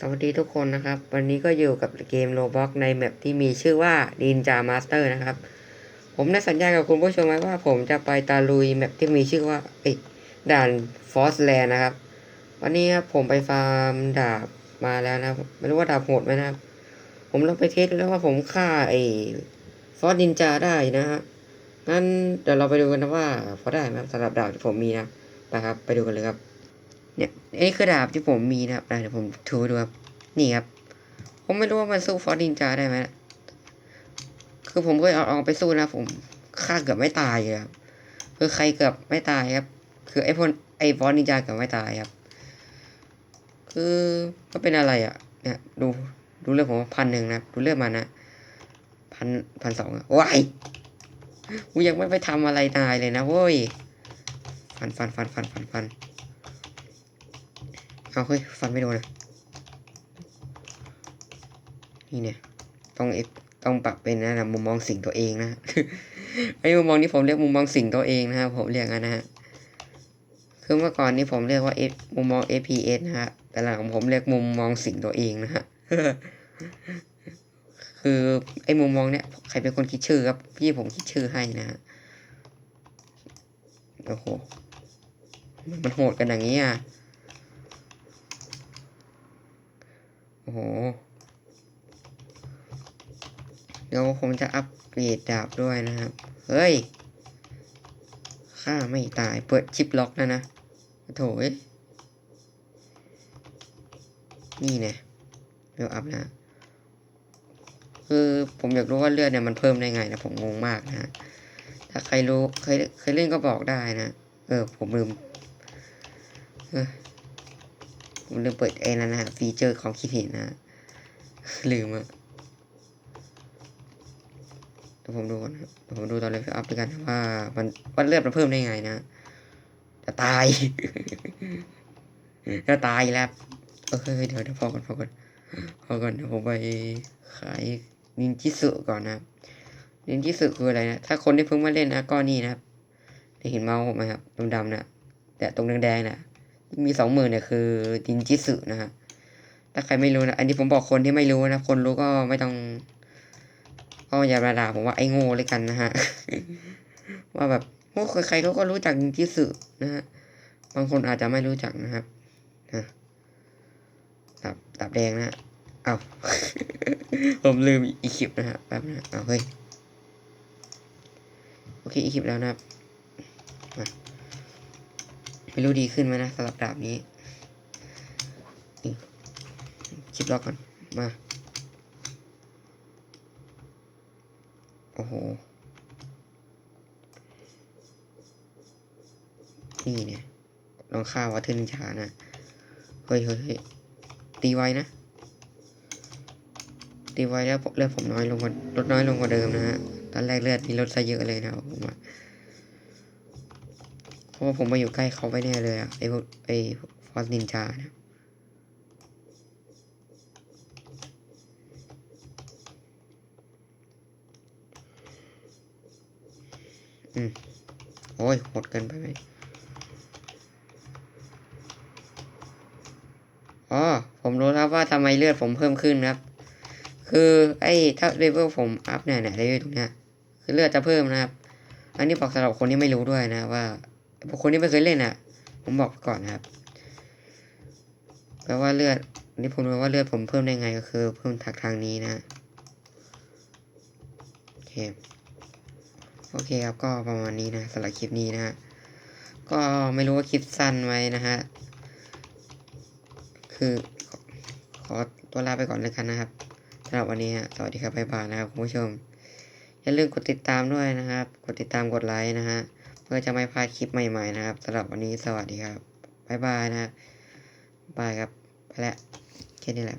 สวัสดีทุกคนนะครับ วันนี้ก็อยู่กับเกมโ b บ็อกในแมปที่มีชื่อว่า Ninja Master นะครับ ผมได้สัญญากับคุณผู้ชมไว้ว่าผมจะไปตาลุยแมปที่มีชื่อว่าเอ้ยด่าน Force Land นะครับ วันนี้ครับผมไปฟาร์มดาบมาแล้วนะไม่รู้ว่าดาบโหดไหมนะครับ ผมลองไปเทสดูแล้วว่าผมฆ่าไอ้ฟอสนินจาได้นะฮะงั้นเดี๋ยวเราไปดูกันนะว่าพอได้ไหมสำหรับดาบที่ผมมีนะนะครับ ไปดูกันเลยครับ เนี่ยอันนี้คือดาบที่ผมมีนะครับเดี๋ยวผมถือดูครับนี่ครับ ผมไม่รู้ว่ามันสู้ฟอสนินจาได้ไหมนะคือผมเคยเอาเอาไปสู้นะผมฆ่าเกือบไม่ตายเลยครับคือใครเกือบไม่ตายครับ คือไอ้พลไอ้ฟอสนินจาเกือบไม่ตายครับ คือก็เป็นอะไรอะ เนี่ยดูดูเรื่องผมพันหนึ่งนะดูเรื่องมันนะพันพันสองอะว้ายกูยังไม่ไปทำอะไรนายเลยนะเว้ยฟันฟันฟันฟันฟันฟัน เอาเฮ้ยฟันไม่โดนนะนี่เนี่ย ต้องเอฟต้องปรับเป็นนะนะมุมมองสิ่งตัวเองนะไอ้มุมมองนี้ผมเรียกมุมมองสิ่งตัวเองนะครับผมเรียกนะฮะคือเมื่อก่อนนี้ผมเรียกว่า F มุมมอง FPS นะฮะแต่หลังของผมเรียกมุมมองสิ่งตัวเองนะฮะคือไอ้มุมมองเนี้ยใครเป็นคนคิดชื่อครับ พี่ผมคิดชื่อให้นะฮะโอ้โหมันโหดกันอย่างนี้อะ โอ้โห เดี๋ยวผมจะอัปเกรดดาบด้วยนะครับ เฮ้ยฆ่าไม่ตายเปิดชิปล็อกนะนะโถยนี่เนี่ยเดี๋ยวอัพนะ คือผมอยากรู้ว่าเลือดเนี่ยมันเพิ่มได้ไงนะผมงงมากนะฮะถ้าใครรู้เคยเคยเล่นก็บอกได้นะ เออ ผมลืม เออ ผมลืมเปิดไอ้นั่นนะฮะฟีเจอร์ของคิดเห็นนะลืมอะเดี๋ยวผมดูก่อนนะครับเดี๋ยวผมดูตอนเลเวลอัพด้วยกันว่ามันว่าเลือดมันเพิ่มได้ไงนะจะตายจะตายแล้วเออเฮ้ยเดี๋ยวเดี๋ยวพอก่อนพอก่อนพอก่อนเดี๋ยวผมไปขายนินจิสึก่อนนะนินจิสึคืออะไรนะถ้าคนที่เพิ่งมาเล่นนะก็นี่นะครับเห็นเมาส์ผมไหมครับดำๆนะแต่ตรงแดงๆนะ มีสองหมื่นเนี่ยคือนินจิสึนะฮะถ้าใครไม่รู้นะ อันนี้ผมบอกคนที่ไม่รู้นะ คนรู้ก็ไม่ต้องก็อย่ามาด่าผมว่าไอ้โง่เลยกันนะฮะ ว่าแบบโอ้ใครๆเขาก็รู้จักนินจิสึนะฮะ บางคนอาจจะไม่รู้จักนะครับนะตับตับแดงนะ เอาผมลืมอีคลิปนะฮะแป๊บนะเอาเฮ้ย โอเคอีคลิปแล้วนะครับ ไม่รู้ดีขึ้นไหมนะสำหรับดาบนี้คลิปล็อกก่อน มา โอ้โห นี่เนี่ย ลองฆ่าวัตเทอร์นินจานะ เฮ้ยเฮ้ยเฮ้ยตีไวนะ ตีไวแล้วเลือดผมน้อยลงกว่าลดน้อยลงกว่าเดิมนะฮะ ตอนแรกเลือดนี่ลดซะเยอะเลยนะผมอะ ราะว่าผมมาอยู่ใกล้เขาไปแน่เลยอะไอพวกไอฟอสนินจานะอืม โอ้ยโหดเกินไปไหมอ๋อ ผมรู้แล้วว่าทำไมเลือดผมเพิ่มขึ้นครับ คือไอ้ถ้าเลเวลผมอัพเนี่ยเนี่ยเลเวลตรงเนี้ยคือเลือดจะเพิ่มนะครับ อันนี้บอกสำหรับคนที่ไม่รู้ด้วยนะว่า คนที่ไม่เคยเล่นอะ ผมบอกก่อนนะครับแปลว่าเลือดนี่ผมรู้ว่าเลือดผมเพิ่มได้ไงก็คือ เพิ่มทางทางนี้นะโอเคโอเคครับก็ประมาณนี้นะสำหรับคลิปนี้นะฮะก็ไม่รู้ว่าคลิปสั้นไหมนะฮะคือขอตัวลาไปก่อนเลยกันนะครับสำหรับวันนี้ฮะสวัสดีครับบ๊ายบายนะครับคุณผู้ชมอย่าลืมกดติดตามด้วยนะครับ กดติดตามกดไลค์นะฮะ เพื่อจะไม่พลาดคลิปใหม่ๆนะครับสำหรับวันนี้สวัสดีครับบ๊ายบายนะบายครับไปแล้วแค่นี้แหละ